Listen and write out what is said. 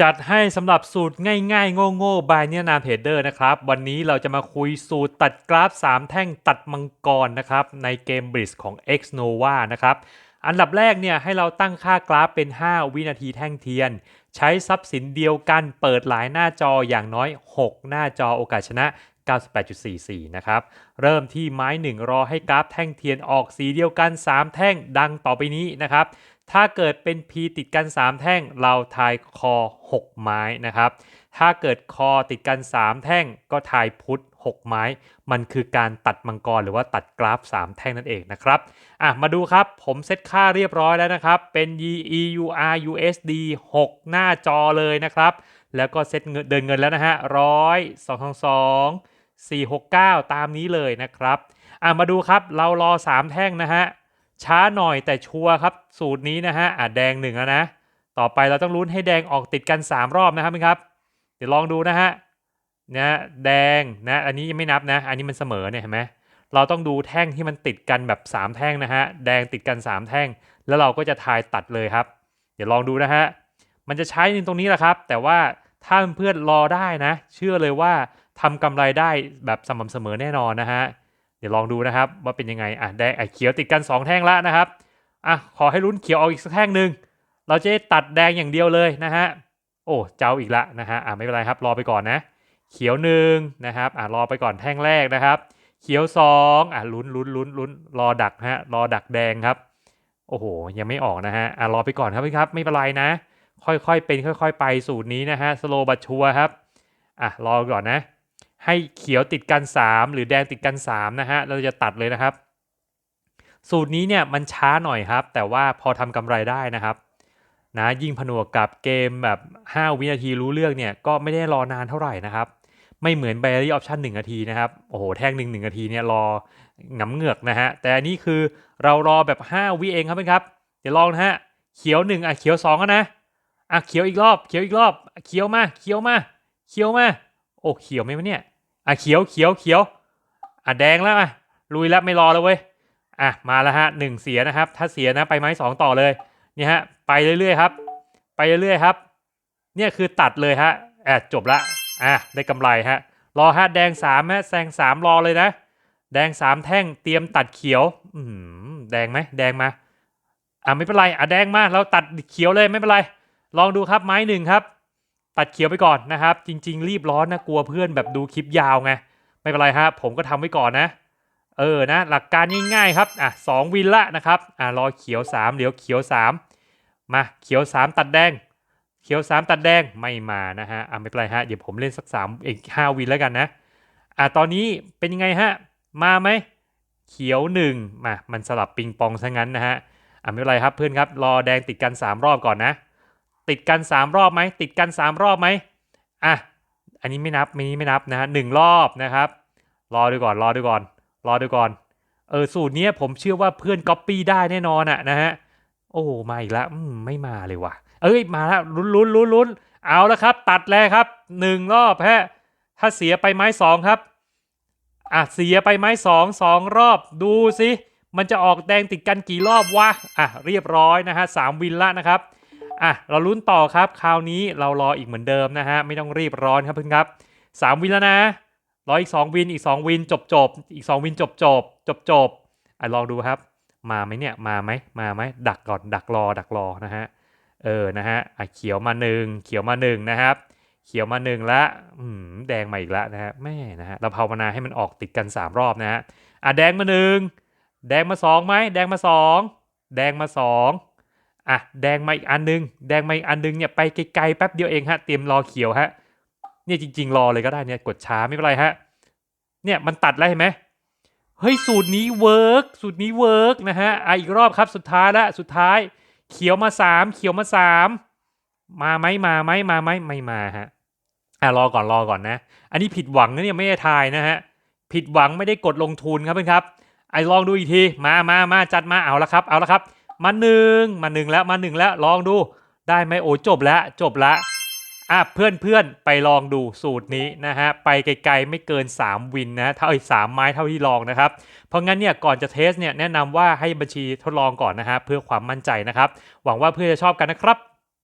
จัดให้สำหรับสูตรง่ายๆ โง่ๆบายเนี่ยนาเพเดอร์นะครับ วันนี้เราจะมาคุยสูตรตัดกราฟ 3 แท่งตัดมังกรนะครับ ในเกมบริสของ X Nova นะครับ อันดับแรกเนี่ยให้เราตั้งค่ากราฟเป็น 5 วินาทีแท่งเทียน ใช้ทรัพย์สินเดียวกันเปิดหลายหน้าจออย่างน้อย 6 หน้าจอโอกาสชนะ 98.44 นะครับ เริ่มที่ไม้ 1 รอให้กราฟแท่งเทียนออกสีเดียวกัน 3 แท่งดังต่อไปนี้นะครับ ถ้าเกิดเป็น P ติดกัน 3 แท่ง เราทายคอ 6 ไม้นะครับ ถ้าเกิดคอติดกัน 3 แท่งก็ทายพุทธ6 ไม้ มันคือการตัดมังกรหรือว่าตัดกราฟ 3 แท่งนั่นเองนะครับอะมาดูครับ ผมเซตค่าเรียบร้อยแล้วนะครับ เป็น EUR USD 6 หน้าจอเลยนะครับ แล้วก็เซตเงินเดินเงินแล้วนะฮะร้อยสองสองสี่หกเก้าตามนี้เลยนะครับอะมาดูครับ เรารอ 3 แท่งนะฮะ ช้าหน่อยแต่ชัวร์ครับ สูตรนี้นะฮะอะแดงหนึ่งแล้วนะ ต่อไปเราต้องลุ้นให้แดงออกติดกัน 3 รอบนะครับพี่ครับ เดี๋ยวลองดูนะฮะนะแดงนะอันนี้ยังไม่นับนะ อันนี้มันเสมอเนี่ยเห็นไหมเราต้องดูแท่งที่มันติดกันแบบ 3 แท่งนะฮะแดงติดกัน 3 แท่ง แล้วเราก็จะทายตัดเลยครับ เดี๋ยวลองดูนะฮะมันจะใช้ในตรงนี้แหละครับ แต่ว่าถ้าเพื่อนรอได้นะ เชื่อเลยว่าทำกำไรได้แบบสม่ำเสมอแน่นอนนะฮะ เดี๋ยวลองดูนะครับว่าเป็นยังไงอะแดงอะเขียวติดกัน 2 แท่งแล้วนะครับอะขอให้ลุ้นเขียวเอาอีกสักแท่งหนึ่งเราจะตัดแดงอย่างเดียวเลยนะฮะโอ้เจ้าอีกละนะฮะอะไม่เป็นไรครับรอไปก่อนนะ เขียวหนึ่งนะครับอะรอไปก่อนแท่งแรกนะครับ เขียวสองอะลุ้นลุ้นลุ้นลุ้นรอดักฮะรอดักแดงครับโอ้โหยังไม่ออกนะฮะอะรอไปก่อนครับพี่ครับไม่เป็นไรนะ ค่อยๆเป็นค่อย ๆ ไปสูตรนี้นะฮะสโลบัตชัวครับอะรอก่อนนะ ให้เขียวติดกัน 3 หรือแดงติดกัน3นะฮะเราจะตัดเลยนะครับ สูตรนี้เนี่ยมันช้าหน่อยครับ แต่ว่าพอทำกำไรได้นะครับนะยิ่งผนวกกับเกมแบบ 5 วินาทีรู้เรื่องเนี่ยก็ไม่ได้รอนานเท่าไหร่นะครับ ไม่เหมือน b บ r y Option 1นาทีนะครับโอ้โหแท่งหนึ่งหนึ่งนาทีเนี่ยรอหงำเงือกนะฮะแต่อันนี้คือเรารอแบบ 5 วิเองครับเพื่อนครับ เดี๋ยวลองนะฮะเขียว 1อะเขียว2กันนะอะเขียวอีกรอบเขียวอีกรอบเขียวมาเขียวมาเขียวมาโอ้เขียวไหมวะเนี่ย อะเขียวเขียวเขียวอะแดงแล้วอะลุยแล้วไม่รอแล้วเว้ยอะมาแล้วฮะหนึ่งเสียนะครับ ถ้าเสียนะไปไม้สองต่อเลยเนี่ยฮะไปเรื่อยๆครับ ไปเรื่อยๆครับ เนี่ยคือตัดเลยฮะอะจบละอะได้กำไรฮะรอฮะแดงสามฮะแซงสามรอเลยนะ แดงสามแท่งเตรียมตัดเขียว อืมแดงไหมแดงมาอะไม่เป็นไรอะแดงมาเราตัดเขียวเลยไม่เป็นไร ลองดูครับไม้หนึ่งครับ ตัดเขียวไปก่อนนะครับ จริง ๆ รีบร้อนนะกลัวเพื่อนแบบดูคลิปยาวไง ไม่เป็นไรฮะผมก็ทำไว้ก่อนนะ เออนะ หลักการง่ายๆครับอะสองวินละนะครับอะรอเขียว3เดี๋ยวเขียว 3 มาเขียว 3 ตัดแดง เขียว 3 ตัดแดงไม่มานะฮะอะไม่เป็นไรฮะเดี๋ยวผมเล่นสัก3อีก5วินแล้วกันนะอะตอนนี้เป็นยังไงฮะมาไหมเขียว1มามันสลับปิงปองซะงั้นนะฮะอะไม่เป็นไรครับเพื่อนครับรอแดงติดกัน 3 รอบก่อนนะ ติดกัน 3 รอบไหมติดกัน 3 รอบไหมอะอันนี้ไม่นับไม่นี้ไม่นับนะฮะหนึ่งรอบนะครับ รอดูก่อนรอดูก่อน รอดูก่อนเออสูตรเนี้ยผมเชื่อว่าเพื่อนก๊อปปี้ได้แน่นอนอะนะฮะโอ้มาอีกแล้วไม่มาเลยว่ะ เอ้ยมาแล้วลุ้นลุ้นลุ้นลุ้นเอาแล้วครับ ตัดแล้วครับหนึ่งรอบฮะถ้าเสียไปไม้สองครับอะเสียไปไม้สองสองรอบดูสิมันจะออกแดงติดกันกี่รอบวะอะเรียบร้อยนะฮะสามวินละนะครับ อะเราลุ้นต่อครับคราวนี้เรารออีกเหมือนเดิมนะฮะไม่ต้องรีบร้อนครับเพื่อนครับสามวินแล้วนะรออีก 2 วินอีก 2 วินจบจบอีก 2 วินจบจบจบจบอะลองดูครับ มาไหมเนี่ยมาไหมมาไหมดักก่อนดักรอดักรอนะฮะเออนะฮะอะเขียวมาหนึ่งเขียวมาหนึ่งนะครับ เขียวมาหนึ่งละอืมแดงมาอีกแล้วนะฮะแม่นะฮะเราภาวนาให้มันออกติดกัน 3 รอบนะฮะอะแดงมาหนึ่งแดงมาสองไหมแดงมาสองแดงมาส อะแดงมาอีกอันหนึง แดงมาอีกอันหนึงเนี่ยไปไกลๆแป๊บเดียวเองฮะ เตรียมรอเขียวฮะ เนี่ยจริง ๆ รอเลยก็ได้เนี่ยกดช้าไม่เป็นไรฮะ เนี่ยมันตัดแล้วเห็นไหมเฮ้ยสูตรนี้เวิร์กสูตรนี้เวิร์กนะฮะอะอีกรอบครับสุดท้ายละสุดท้าย เขียวมาสามเขียวมาสามมาไหมมาไหมมาไหมไม่มาฮะอะรอก่อนรอก่อนนะ อันนี้ผิดหวังนะเนี่ยไม่ได้ทายนะฮะผิดหวังไม่ได้กดลงทุนครับเพื่อนครับไอ้ลองดูอีกทีมามามาจัดมาเอาละครับ เอาละครับ มาหนึ่งมาหนึ่งแล้วมาหนึ่งแล้วลองดู ได้ไหมโอ้จบแล้วจบแล้วอะเพื่อนเพื่อนไปลองดูสูตรนี้นะฮะไปไกลๆไม่เกิน 3 วินนะเท่าอีกสามไม้เท่าที่ลองนะครับ เพราะงั้นเนี่ยก่อนจะเทสเนี่ยแนะนำว่าให้บัญชีทดลองก่อนนะฮะเพื่อความมั่นใจนะครับ หวังว่าเพื่อนจะชอบกันนะครับ